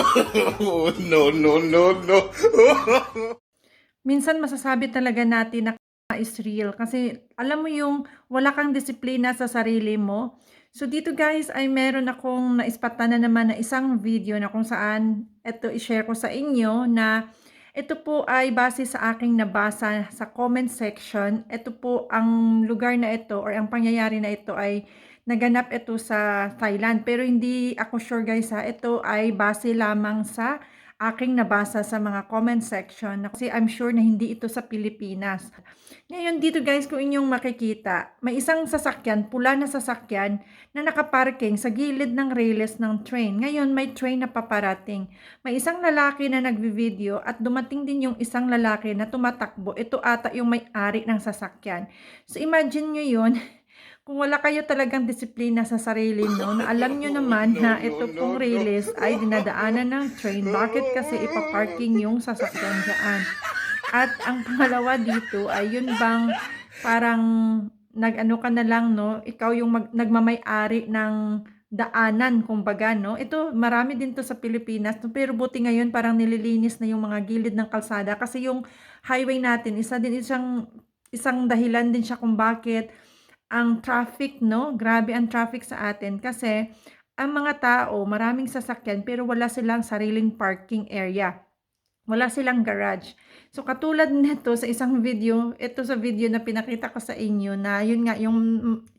no, no, no, no. Minsan masasabi talaga natin na is real kasi alam mo yung wala kang disiplina sa sarili mo. So dito guys ay meron akong naispatan na naman na isang video na kung saan ito i-share ko sa inyo na ito po ay base sa aking nabasa sa comment section. Ito po ang lugar na ito or ang pangyayari na ito ay naganap ito sa Thailand. Pero hindi ako sure guys ha. Ito ay base lamang sa aking nabasa sa mga comment section kasi I'm sure na hindi ito sa Pilipinas. Ngayon dito guys kung inyong makikita, may isang sasakyan, pula na sasakyan na nakaparking sa gilid ng railes ng train. Ngayon may train na paparating. May isang lalaki na nagvi-video at dumating din yung isang lalaki na tumatakbo. Ito ata yung may-ari ng sasakyan. So imagine nyo yun, kung wala kayo talagang disiplina sa sarili no, na alam nyo naman na ito pong railes ay dinadaanan ng train, bakit kasi ipaparking yung sasakyan dyan? At ang pangalawa dito ay yun bang parang nag-ano ka na lang no, ikaw yung mag, nagmamay-ari ng daanan kumbaga no. Ito marami din to sa Pilipinas no? pero buti ngayon parang nililinis na yung mga gilid ng kalsada kasi yung highway natin isa din isang isang dahilan din siya kung bakit ang traffic, no? Grabe ang traffic sa atin kasi ang mga tao, maraming sasakyan pero wala silang sariling parking area. Wala silang garage. So katulad nito sa isang video, ito sa video na pinakita ko sa inyo na yun nga yung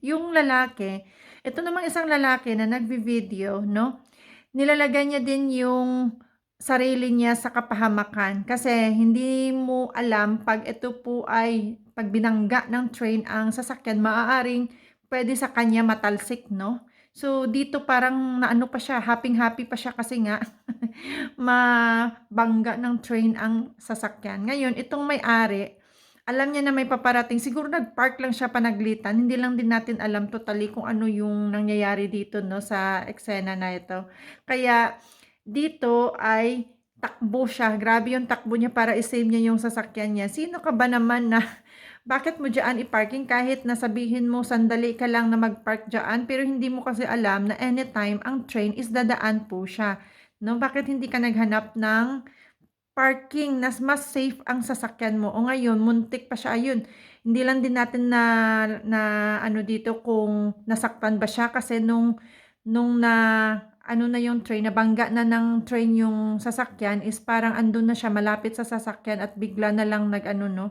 yung lalaki, ito namang isang lalaki na nagvi-video, no? Nilalagay niya din yung sarili niya sa kapahamakan kasi hindi mo alam pag ito po ay pag binangga ng train ang sasakyan, maaaring pwede sa kanya matalsik, no? So, dito parang naano pa siya, happy-happy pa siya kasi nga mabangga ng train ang sasakyan. Ngayon, itong may-ari, alam niya na may paparating. Siguro nag-park lang siya panaglitan. Hindi lang din natin alam totally kung ano yung nangyayari dito no sa eksena na ito. Kaya dito ay takbo siya. Grabe yung takbo niya para isave niya yung sasakyan niya. Sino ka ba naman na bakit mo dyan i-parking kahit nasabihin mo sandali ka lang na mag-park dyan pero hindi mo kasi alam na anytime ang train is dadaan po siya. No? Bakit hindi ka naghanap ng parking na mas safe ang sasakyan mo? O ngayon, muntik pa siya. Ayun, hindi lang din natin na, na ano dito kung nasaktan ba siya kasi nung, nung na ano na yung train, nabangga na ng train yung sasakyan is parang andun na siya malapit sa sasakyan at bigla na lang nag-ano no.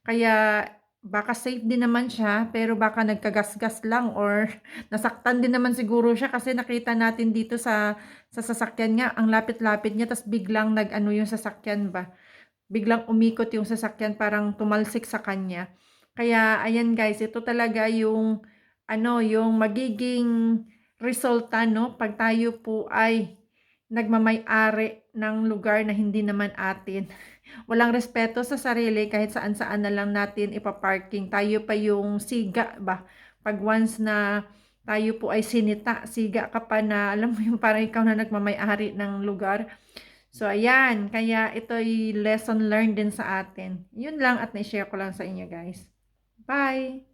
Kaya baka safe din naman siya pero baka nagkagasgas lang or nasaktan din naman siguro siya kasi nakita natin dito sa sa sasakyan niya ang lapit-lapit niya tas biglang nag-ano yung sasakyan ba. Biglang umikot yung sasakyan parang tumalsik sa kanya. Kaya ayan guys, ito talaga yung ano, yung magiging resulta, no? Pag tayo po ay nagmamay-ari ng lugar na hindi naman atin. Walang respeto sa sarili kahit saan-saan na lang natin ipaparking. Tayo pa yung siga ba? Pag once na tayo po ay sinita, siga ka pa na, alam mo yung parang ikaw na nagmamay-ari ng lugar. So, ayan. Kaya ito'y lesson learned din sa atin. Yun lang at na-share ko lang sa inyo guys. Bye!